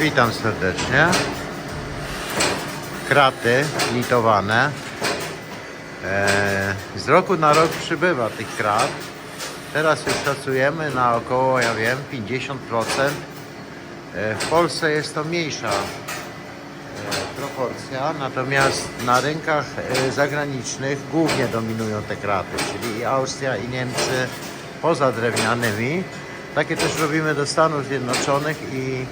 Witam serdecznie. Kraty litowane. E, Z roku na rok przybywa tych krat. Teraz już szacujemy na około, ja wiem, 50%. E, W Polsce jest to mniejsza e, proporcja, natomiast na rynkach zagranicznych głównie dominują te kraty, czyli i Austria i Niemcy poza drewnianymi. Takie też robimy do Stanów Zjednoczonych i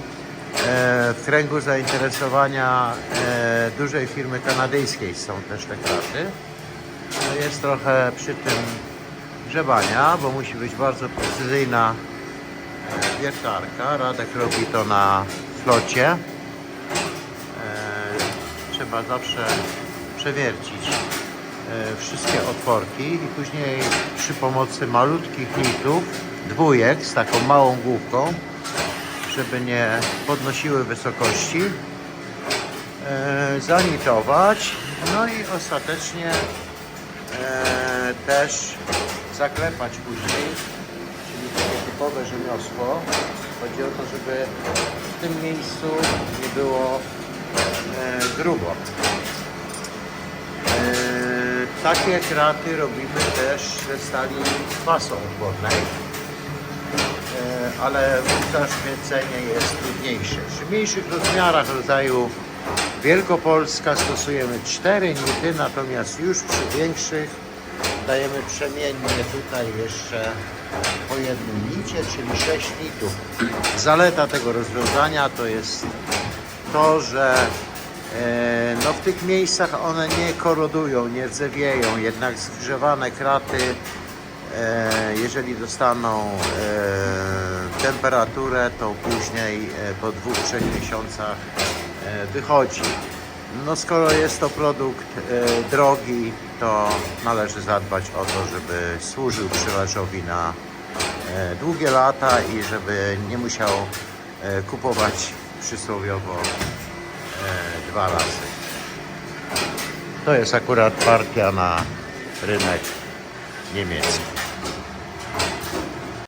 w kręgu zainteresowania e, dużej firmy kanadyjskiej są też te kraty. No jest trochę przy tym grzebania, bo musi być bardzo precyzyjna e, wiertarka. Radek robi to na flocie. E, trzeba zawsze przewiercić e, wszystkie otworki i później przy pomocy malutkich nitów, dwójek z taką małą główką, żeby nie podnosiły wysokości, e, zanitować, no i ostatecznie e, też zaklepać później, czyli takie typowe rzemiosło. Chodzi o to, żeby w tym miejscu nie było e, grubo. Takie kraty robimy też ze stali odpornej, e, ale wówczas kręcenie jest trudniejsze. Przy mniejszych rozmiarach rodzaju Wielkopolska stosujemy 4 nity, natomiast już przy większych dajemy przemiennie tutaj jeszcze po jednym nicie, czyli 6 nitów. Zaleta tego rozwiązania to jest to, że e, no w tych miejscach one nie korodują, nie rdzewieją, jednak zgrzewane kraty, jeżeli dostaną e, temperaturę, to później e, po dwóch, trzech miesiącach e, wychodzi. No skoro jest to produkt e, drogi, to należy zadbać o to, żeby służył przywaczowi na e, długie lata i żeby nie musiał e, kupować przysłowiowo e, dwa razy. To jest akurat partia na rynek niemiecki.